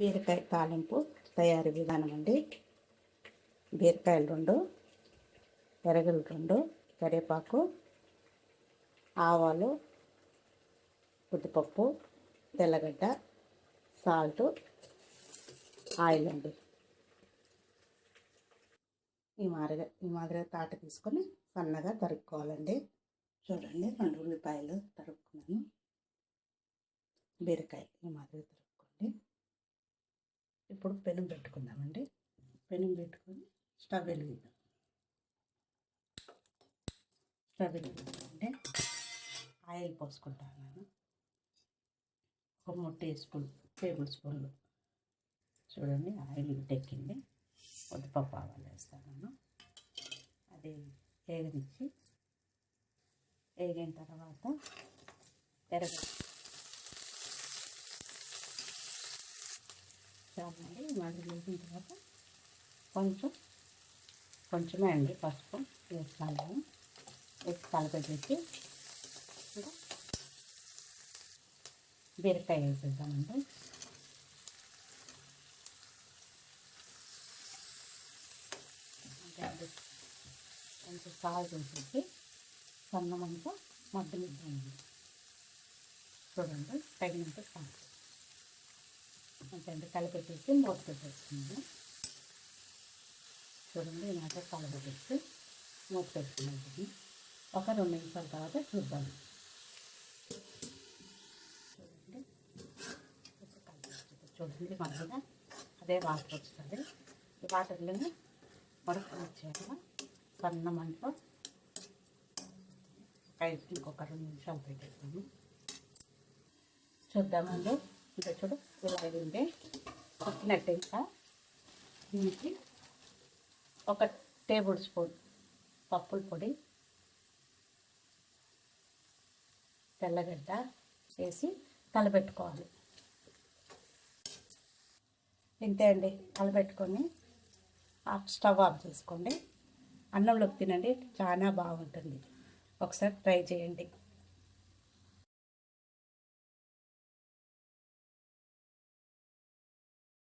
బీరకాయ తాలింపు తయారీ విధానం అండి. బీరకాయలు రెండు ఎరగలు రెండు కరివేపాకు ఆవాలు ఉద్దిపప్పు తెల్లగడ్డ సాల్ట్ ఆయిల్ అండి. ఈ మాదిరిగా ఈ మాదిరిగా తాట తీసుకొని సన్నగా తరుక్కోవాలండి. చూడండి రెండు ఉల్లిపాయలు తరుక్కున్నాను. బీరకాయ ఈ మాదిరిగా తరుక్కోండి. ఇప్పుడు పెనం పెట్టుకుందామండి. పెనం పెట్టుకొని స్టవ్ వెలిగిద్దాం. స్టవ్ వెలిగిద్దామండి ఆయిల్ పోసుకుంటాను నేను. ఒక మూడు టీ స్పూన్ టేబుల్ స్పూన్లు. చూడండి ఆయిల్ టెక్కింది. ఉద్దిపప్పు ఆవాలు వేస్తాను అది వేగనిచ్చి వేగిన తర్వాత ఎరగ చాలండి మళ్ళీ వేసిన తర్వాత కొంచెం కొంచెమే అండి పసుపు వేస్తాను. వేసి కలపెట్టేసి ఇంకా బీరకాయ వేసేద్దామండి. కొంచెం సాల్ట్ వేసేసి సన్నమంతా మగ్గనిద్దామండి. చూడండి తగినంత సాల్ట్. అంతే కలిపెట్టేసి మూత పెట్టేసుకుంది. చూడండి ఇలాగ కలపెట్టేసి మూత పెట్టుకున్నాం ఒక రెండు నిమిషాల తర్వాత చూద్దాం. చూడండి చూడండి మధ్యగా అదే వాటర్ వస్తుంది. ఈ వాటర్లోనే మరొక వచ్చాక సన్న మంటలో ఇంకొక రెండు నిమిషాలు పెట్టేస్తాము చూద్దామండి. ఇంకా చూడు ఇలా అయింది ఉప్పినట్టు ఇంకా. దీనికి ఒక టేబుల్ స్పూన్ పప్పుల పొడి తెల్లగడ్డ వేసి కలబెట్టుకోవాలి ఇంతే అండి కలబెట్టుకొని ఆఫ్ స్టవ్ ఆఫ్ చేసుకోండి. అన్నంలోకి తినండి చాలా బాగుంటుంది. ఒకసారి ట్రై చేయండి.